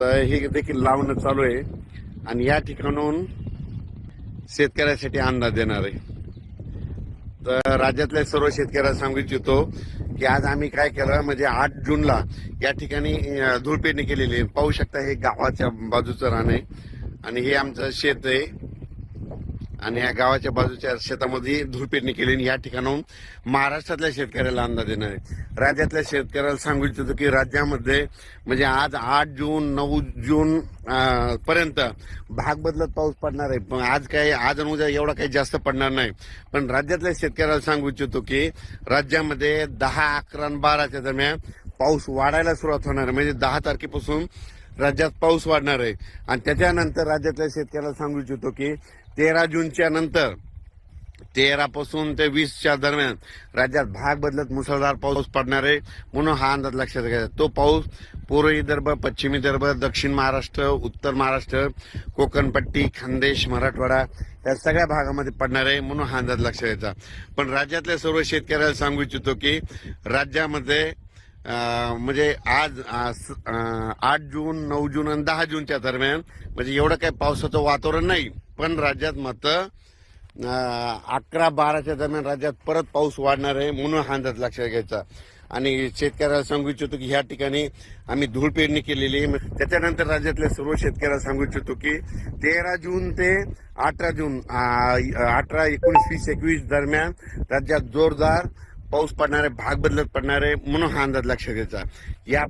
तर हे देखील लावणं चालू आहे. आणि या ठिकाणून शेतकऱ्यासाठी अंदाज देणार आहे. तर राज्यातल्या सर्व शेतकऱ्यांना सांगू इच्छितो की आज आम्ही काय केलं म्हणजे आठ जूनला या ठिकाणी अं, केलेली आहे. पाहू शकता हे गावाच्या बाजूचं रान आहे. आणि हे आमचं शेत आहे. आणि या गावाच्या बाजूच्या शेतामध्ये धूळपेरणी केली आणि या ठिकाणाहून महाराष्ट्रातल्या शेतकऱ्याला अंदाज देणार आहे. राज्यातल्या शेतकऱ्याला सांगू इच्छितो की राज्यामध्ये म्हणजे आज आठ जून नऊ जून पर्यंत भाग बदलत पाऊस पडणार आहे. पण आज काय आज आणि उद्या एवढा काही जास्त पडणार नाही. पण राज्यातल्या शेतकऱ्याला सांगू इच्छितो की राज्यामध्ये दहा अकरा आणि बाराच्या दरम्यान पाऊस वाढायला सुरुवात होणार आहे. म्हणजे दहा तारखेपासून राज्यात पाऊस वाढणार आहे. आणि त्याच्यानंतर राज्यातल्या शेतकऱ्याला सांगू इच्छितो की तेरा जूनच्या नंतर तेरा पासून ते वीसच्या दरम्यान राज्यात भाग बदलत मुसळधार पाऊस पडणार आहे म्हणून हा अंदाज लक्षात घ्यायचा तो पाऊस पूर्व विदर्भ पश्चिम विदर्भ दक्षिण महाराष्ट्र उत्तर महाराष्ट्र कोकणपट्टी खानदेश मराठवाडा या सगळ्या भागामध्ये पडणार आहे म्हणून हा अंदाज लक्षात घ्यायचा पण राज्यातल्या सर्व शेतकऱ्याला सांगू इच्छितो की राज्यामध्ये म्हणजे आज आठ जून नऊ जून आणि दहा जूनच्या दरम्यान म्हणजे एवढं काही पावसाचं वातावरण नाही पण राज्यात मात्र अकरा बाराच्या दरम्यान राज्यात परत पाऊस वाढणार आहे म्हणून हा अंदाज लक्षात घ्यायचा. आणि शेतकऱ्याला सांगू इच्छितो की ह्या ठिकाणी आम्ही धूळ पेरणी केलेली आहे. त्याच्यानंतर राज्यातल्या सर्व शेतकऱ्याला सांगू इच्छितो की तेरा जून ते अठरा जून अठरा एकोणीस वीस एकवीस दरम्यान राज्यात जोरदार पाऊस पडणार आहे भाग बदलत पडणार आहे म्हणून हा अंदाज लक्षात घ्यायचा. या